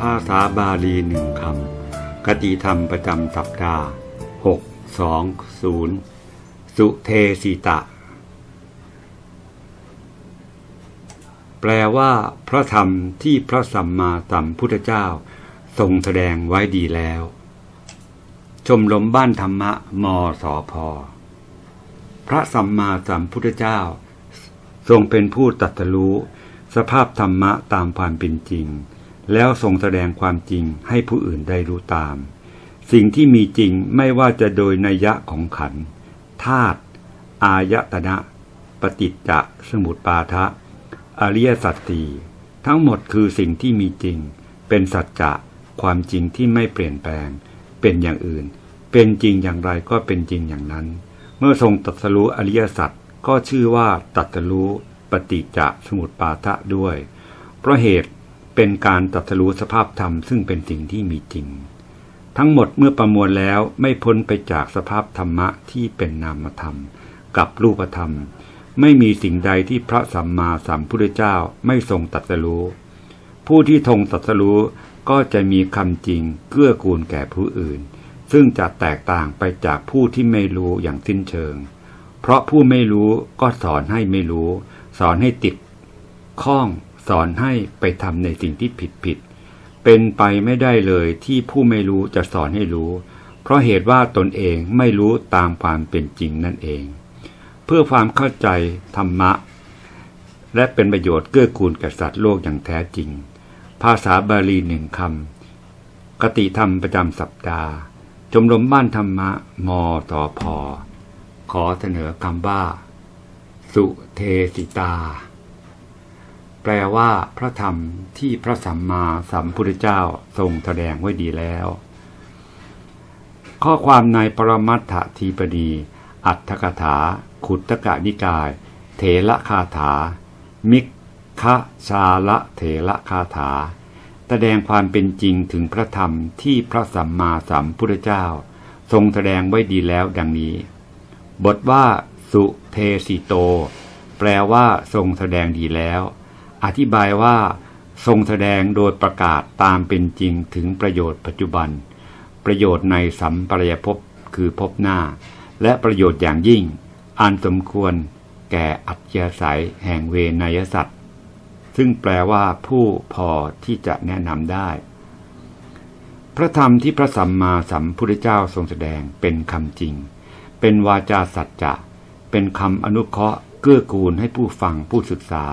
ภาษาบาลีหนึ่งคำกติธรรมประจำสัปดาห์620สุเทสิตะ แปลว่าพระธรรมที่พระสัมมาสัมพุทธเจ้า ทรงแสดงไว้ดีแล้ว ชมรมบ้านธรรมะมสพพระสัมมาสัมพุทธเจ้า ทรงเป็นผู้ตรัสรู้สภาพธรรมะตามความเป็นจริง แล้วทรงแสดงความจริงให้ผู้อื่นได้รู้ตาม สิ่งที่มีจริงไม่ว่าจะโดยนัยยะของขันธาตุอายตนะ ปฏิจจสมุปปาทะ อริยสัจตีทั้งหมดคือสิ่งที่มีจริง เป็นสัจจะความจริงที่ไม่เปลี่ยนแปลง เป็นอย่างอื่น เป็นจริงอย่างไรก็เป็นจริงอย่างนั้น เมื่อทรงตรัสรู้อริยสัจก็ชื่อว่าตรัสรู้ปฏิจจสมุปปาทะด้วย เพราะเหตุ เป็นการตรัสรู้สภาพธรรมซึ่งเป็นสิ่งที่มีจริง ทั้งหมดเมื่อประมวลแล้วไม่พ้นไปจากสภาพธรรมะที่เป็นนามธรรม กับรูปธรรม ไม่มีสิ่งใดที่พระสัมมาสัมพุทธเจ้าไม่ทรงตรัสรู้ ผู้ที่ทรงตรัสรู้ก็จะมีคำจริงเกื้อกูลแก่ผู้อื่น ซึ่งจะแตกต่างไปจากผู้ที่ไม่รู้อย่างสิ้นเชิง เพราะผู้ไม่รู้ก็สอนให้ไม่รู้ สอนให้ติดข้อง สอนให้ไปทำในสิ่งที่ผิดผิด เป็นไปไม่ได้เลยที่ผู้ไม่รู้จะสอนให้รู้ เพราะเหตุว่าตนเองไม่รู้ตามความเป็นจริงนั่นเอง เพื่อความเข้าใจธรรมะ และเป็นประโยชน์เกื้อกูลแก่สัตว์โลกอย่างแท้จริง ภาษาบาลีหนึ่งคำกติธรรมประจำสัปดาห์ชมรมบ้านธรรมะมตอพอขอเสนอคำว่า สุเทสิตา แปลว่าพระธรรมที่พระสัมมาสัมพุทธเจ้าทรงแสดงไว้ดีแล้ว ข้อความในปรมัตถทีปดีอัตถกถา ขุตกะนิกาย เถระคาถา มิกคะชาละเถระคาถา แสดงความเป็นจริงถึงพระธรรมที่พระสัมมาสัมพุทธเจ้า ทรงแสดงไว้ดีแล้วดังนี้ บทว่า สุเทสิโต แปลว่าทรงแสดงดีแล้ว อธิบายว่าทรงแสดงโดยประกาศตามเป็นจริงถึงประโยชน์ปัจจุบัน ประโยชน์ในสัมปรายภพคือภพหน้า และประโยชน์อย่างยิ่ง อันสมควรแก่อัจฉริยแห่งเวนยสัตว์ ซึ่งแปลว่าผู้พอที่จะแนะนำได้ พระธรรมที่พระสัมมาสัมพุทธเจ้าทรงแสดงเป็นคำจริง เป็นวาจาสัจจะ เป็นคำอนุเคราะห์เกื้อกูลให้ผู้ฟังผู้ศึกษา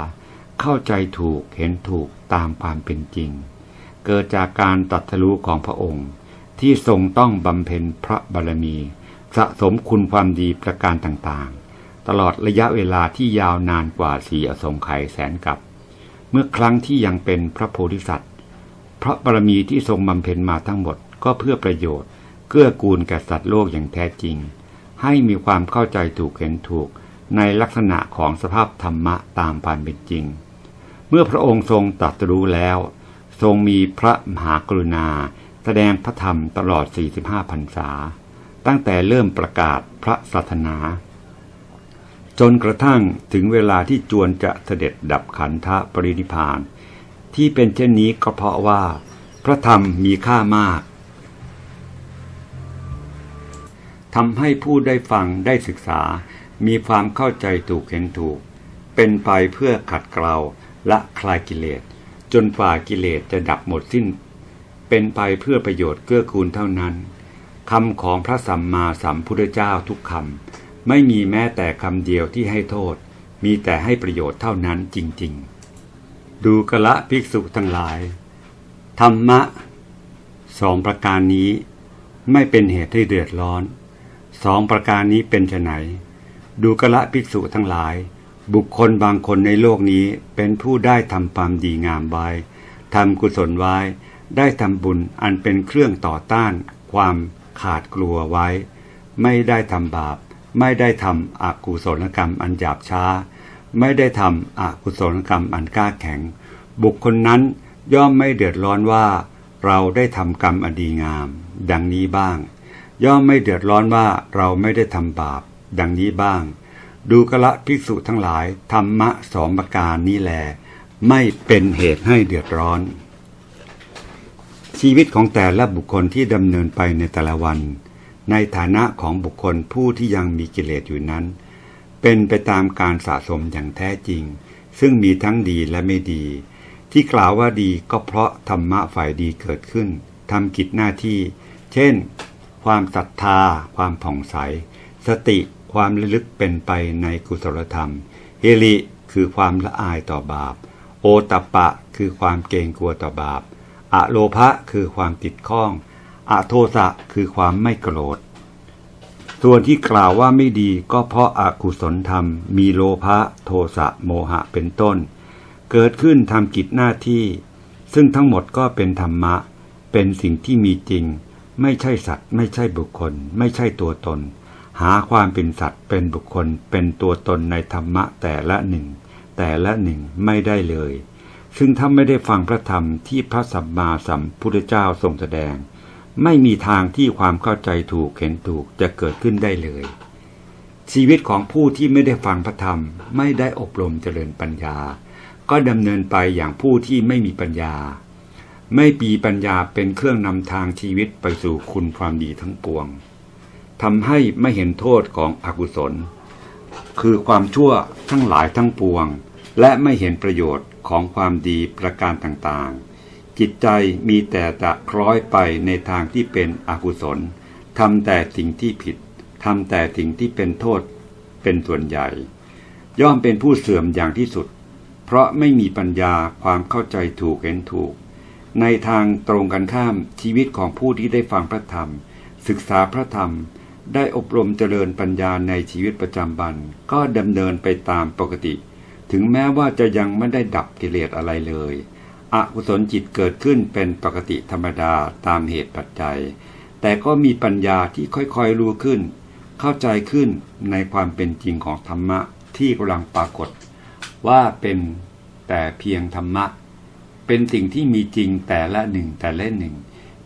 เข้าใจถูกเห็นถูกตามความเป็นจริง เกิดจากการตรัสรู้ของพระองค์ ที่ทรงต้องบำเพ็ญพระบารมี สะสมคุณความดีประการต่างๆ ตลอดระยะเวลาที่ยาวนานกว่าสี่อสงไขยแสนกับ เมื่อครั้งที่ยังเป็นพระโพธิสัตว์ พระบารมีที่ทรงบำเพ็ญมาทั้งหมดก็เพื่อประโยชน์เกื้อกูลแก่สัตว์โลกอย่างแท้จริง ให้มีความเข้าใจถูกเห็นถูกในลักษณะของสภาพธรรมะตามความเป็นจริง เมื่อพระองค์ทรงตรัสรู้แล้ว ทรงมีพระมหากรุณา แสดงพระธรรมตลอด 45พรรษา ตั้งแต่เริ่มประกาศพระศาสนา จนกระทั่งถึงเวลาที่จวนจะเสด็จดับขันธปรินิพาน ที่เป็นเช่นนี้ก็เพราะว่า พระธรรมมีค่ามากทำให้ผู้ได้ฟังได้ศึกษา มีความเข้าใจถูกเห็นถูก เป็นไปเพื่อขัดเกลา ละคลายกิเลส จนฝ่ากิเลสจะดับหมดสิ้น เป็นไปเพื่อประโยชน์เกื้อกูลเท่านั้นคำของพระสัมมาสัมพุทธเจ้าทุกคำไม่มีแม้แต่คำเดียวที่ให้โทษ มีแต่ให้ประโยชน์เท่านั้นจริง ๆ ดูกะละภิกษุทั้งหลาย ธรรมะสองประการนี้ไม่เป็นเหตุให้เดือดร้อน สองประการนี้เป็นไนดูกะละภิกษุทั้งหลาย บุคคลบางคนในโลกนี้เป็นผู้ได้ทำความดีงามไว้ทำกุศลไว้ ได้ทำบุญอันเป็นเครื่องต่อต้าน ความขาดกลัวไว้ ไม่ได้ทำบาป ไม่ได้ทำอกุศลกรรมอันหยาบช้า ไม่ได้ทำอกุศลกรรมอันกล้าแข็ง บุคคลนั้นย่อมไม่เดือดร้อนว่า เราได้ทำกรรมอันดีงาม ดังนี้บ้าง ย่อมไม่เดือดร้อนว่าเราไม่ได้ทำบาป ดังนี้บ้าง ดูกละภิกษุทั้งหลาย ธรรมะสองประการนี้แล ไม่เป็นเหตุให้เดือดร้อน ชีวิตของแต่ละบุคคลที่ดำเนินไปในแต่ละวัน ในฐานะของบุคคลผู้ที่ยังมีกิเลสอยู่นั้น เป็นไปตามการสะสมอย่างแท้จริง ซึ่งมีทั้งดีและไม่ดี ที่กล่าวว่าดีก็เพราะธรรมะฝ่ายดีเกิดขึ้นทำกิจหน้าที่ เช่น ความศรัทธา ความผ่องใส สติ ความระลึกเป็นไปในกุศลธรรม เฮลิคือความละอายต่อบาป โอตัปปะคือความเกรงกลัวต่อบาปอะโลภะคือความติดข้องอะโทสะคือความไม่โกรธ ส่วนที่กล่าวว่าไม่ดีก็เพราะอากุศลธรรม มีโลภะโทสะโมหะเป็นต้น เกิดขึ้นทำกิจหน้าที่ ซึ่งทั้งหมดก็เป็นธรรมะ เป็นสิ่งที่มีจริง ไม่ใช่สัตว์ ไม่ใช่บุคคล ไม่ใช่ตัวตน หาความเป็นสัตว์เป็นบุคคลเป็นตัวตนในธรรมะแต่ละหนึ่ง แต่ละหนึ่งไม่ได้เลย ซึ่งถ้าไม่ได้ฟังพระธรรมที่พระสัมมาสัมพุทธเจ้าทรงแสดง ไม่มีทางที่ความเข้าใจถูกเห็นถูกจะเกิดขึ้นได้เลย ชีวิตของผู้ที่ไม่ได้ฟังพระธรรม ไม่ได้อบรมเจริญปัญญา ก็ดำเนินไปอย่างผู้ที่ไม่มีปัญญา ไม่ปีปัญญาเป็นเครื่องนำทางชีวิตไปสู่คุณความดีทั้งปวง ทำให้ไม่เห็นโทษของอกุศล คือความชั่วทั้งหลายทั้งปวง และไม่เห็นประโยชน์ของความดีประการต่างๆ จิตใจมีแต่จะคล้อยไปในทางที่เป็นอกุศลทำแต่สิ่งที่ผิดทำแต่สิ่งที่เป็นโทษเป็นส่วนใหญ่ ย่อมเป็นผู้เสื่อมอย่างที่สุด เพราะไม่มีปัญญาความเข้าใจถูกเห็นถูก ในทางตรงกันข้ามชีวิตของผู้ที่ได้ฟังพระธรรม ศึกษาพระธรรม ได้อบรมเจริญปัญญาในชีวิตประจำวัน ก็ดำเนินไปตามปกติ ถึงแม้ว่าจะยังไม่ได้ดับกิเลสอะไรเลยอกุศลจิตเกิดขึ้นเป็นปกติธรรมดาตามเหตุปัจจัย แต่ก็มีปัญญาที่ค่อยๆรู้ขึ้น เข้าใจขึ้นในความเป็นจริงของธรรมะที่กำลังปรากฏ ว่าเป็นแต่เพียงธรรมะ เป็นสิ่งที่มีจริงแต่ละหนึ่งแต่ละหนึ่ง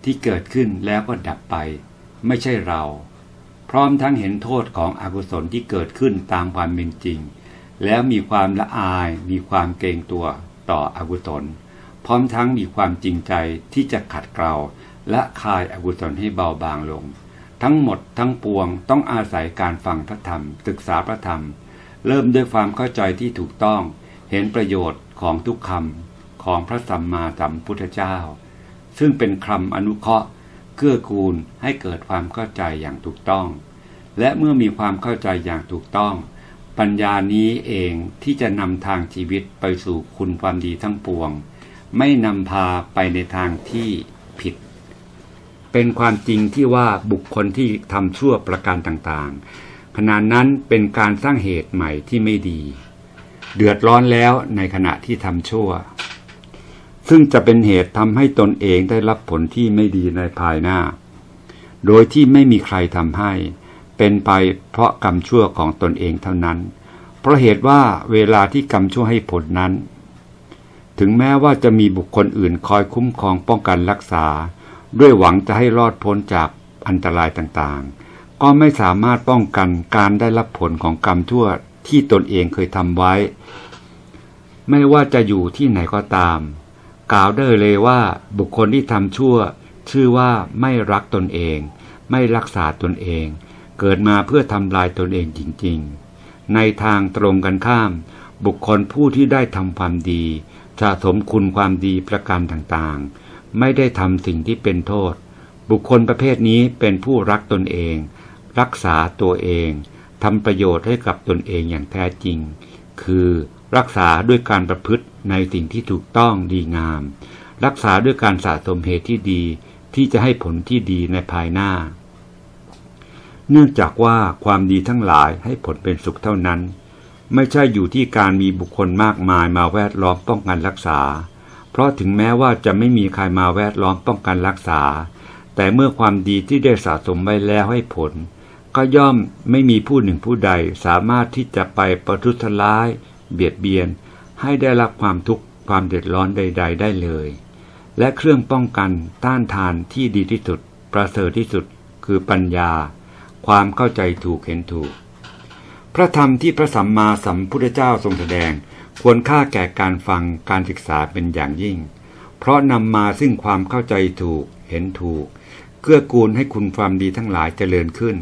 ที่เกิดขึ้นแล้วก็ดับไป ไม่ใช่เรา พร้อมทั้งเห็นโทษของอกุศลที่เกิดขึ้นตามความเป็นจริง แล้วมีความละอาย มีความเกรงตัวต่ออกุศล พร้อมทั้งมีความจริงใจที่จะขัดเกลาและคายอกุศลให้เบาบางลง ทั้งหมดทั้งปวงต้องอาศัยการฟังพระธรรม ศึกษาพระธรรม เริ่มด้วยความเข้าใจที่ถูกต้อง เห็นประโยชน์ของทุกคำของพระสัมมาสัมพุทธเจ้า ซึ่งเป็นคำอนุเคราะห์เกื้อกูลให้เกิดความเข้าใจอย่างถูกต้อง และเมื่อมีความเข้าใจอย่างถูกต้อง ปัญญานี้เองที่จะนำทางชีวิตไปสู่คุณความดีทั้งปวง ไม่นำพาไปในทางที่ผิด เป็นความจริงที่ว่าบุคคลที่ทำชั่วประการต่างๆ ขณะนั้นเป็นการสร้างเหตุใหม่ที่ไม่ดี เดือดร้อนแล้วในขณะที่ทำชั่ว ซึ่งจะเป็นเหตุทำให้ตนเองได้รับผลที่ไม่ดีในภายหน้า โดยที่ไม่มีใครทำให้ เป็นไปเพราะกรรมชั่วของตนเองเท่านั้น เพราะเหตุว่าเวลาที่กรรมชั่วให้ผลนั้น ถึงแม้ว่าจะมีบุคคลอื่นคอยคุ้มครองป้องกันรักษา ด้วยหวังจะให้รอดพ้นจากอันตรายต่างๆ ก็ไม่สามารถป้องกันการได้รับผลของกรรมชั่วที่ตนเองเคยทำไว้ ไม่ว่าจะอยู่ที่ไหนก็ตาม กล่าวได้เลยว่าบุคคลที่ทำชั่ว ชื่อว่าไม่รักตนเอง ไม่รักษาตนเอง เกิดมาเพื่อทำลายตนเองจริงๆ ในทางตรงกันข้าม บุคคลผู้ที่ได้ทำความดี สะสมคุณความดีประการต่างๆ ไม่ได้ทำสิ่งที่เป็นโทษ บุคคลประเภทนี้เป็นผู้รักตนเอง รักษาตัวเองทำประโยชน์ให้กับตนเองอย่างแท้จริง คือรักษาด้วยการประพฤติในสิ่งที่ถูกต้องดีงาม รักษาด้วยการสะสมเหตุที่ดีที่จะให้ผลที่ดีในภายหน้า เนื่องจากว่าความดีทั้งหลายให้ผลเป็นสุขเท่านั้น ไม่ใช่อยู่ที่การมีบุคคลมากมายมาแวดล้อมป้องกันรักษา เพราะถึงแม้ว่าจะไม่มีใครมาแวดล้อมป้องกันรักษา แต่เมื่อความดีที่ได้สะสมไว้แล้วให้ผล ก็ย่อมไม่มีผู้หนึ่งผู้ใดสามารถที่จะไปประทุษร้าย เบียดเบียน ให้ได้รับความทุกข์ความเดือดร้อนใด ๆ ได้เลย และเครื่องป้องกันต้านทานที่ดีที่สุด ประเสริฐที่สุด คือปัญญา ความเข้าใจถูกเห็นถูก พระธรรมที่พระสัมมาสัมพุทธเจ้าทรงแสดงควรค่าแก่การฟังการศึกษาเป็นอย่างยิ่ง เพราะนำมาซึ่งความเข้าใจถูกเห็นถูก เกื้อกูลให้คุณความดีทั้งหลายเจริญขึ้น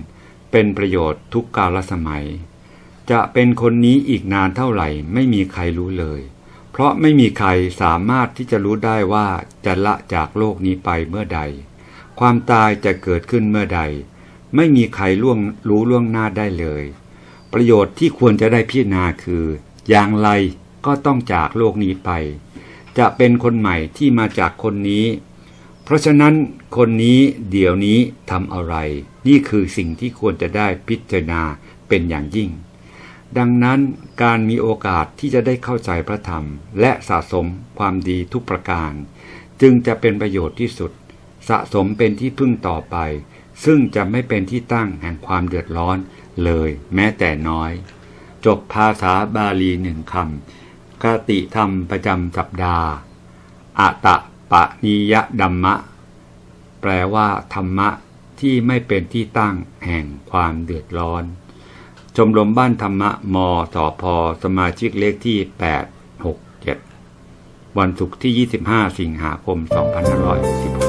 เป็นประโยชน์ทุกกาลสมัย จะเป็นคนนี้อีกนานเท่าไหร่ไม่มีใครรู้เลย เพราะไม่มีใครสามารถที่จะรู้ได้ว่าจะละจากโลกนี้ไปเมื่อใด ความตายจะเกิดขึ้นเมื่อใด ไม่มีใครล่วงรู้ล่วงหน้าได้เลย ประโยชน์ที่ควรจะได้พิจารณาคือ อย่างไรก็ต้องจากโลกนี้ไป จะเป็นคนใหม่ที่มาจากคนนี้ เพราะฉะนั้นคนนี้เดี๋ยวนี้ทำอะไร นี่คือสิ่งที่ควรจะได้พิจารณาเป็นอย่างยิ่ง ดังนั้นการมีโอกาสที่จะได้เข้าใจพระธรรม และสะสมความดีทุกประการ จึงจะเป็นประโยชน์ที่สุด สะสมเป็นที่พึ่งต่อไป ซึ่งจะไม่เป็นที่ตั้งแห่งความเดือดร้อนเลยแม้แต่น้อย จบภาษาบาลีหนึ่งคำคติธรรมประจำสัปดาห์อะตะปะนิยดัมมะ แปลว่า ธรรมะที่ไม่เป็นที่ตั้งแห่งความเดือดร้อน ชมรมบ้านธรรมะมสพสมาชิกเลขที่ 867 วันศุกร์ที่ 25 สิงหาคม 2516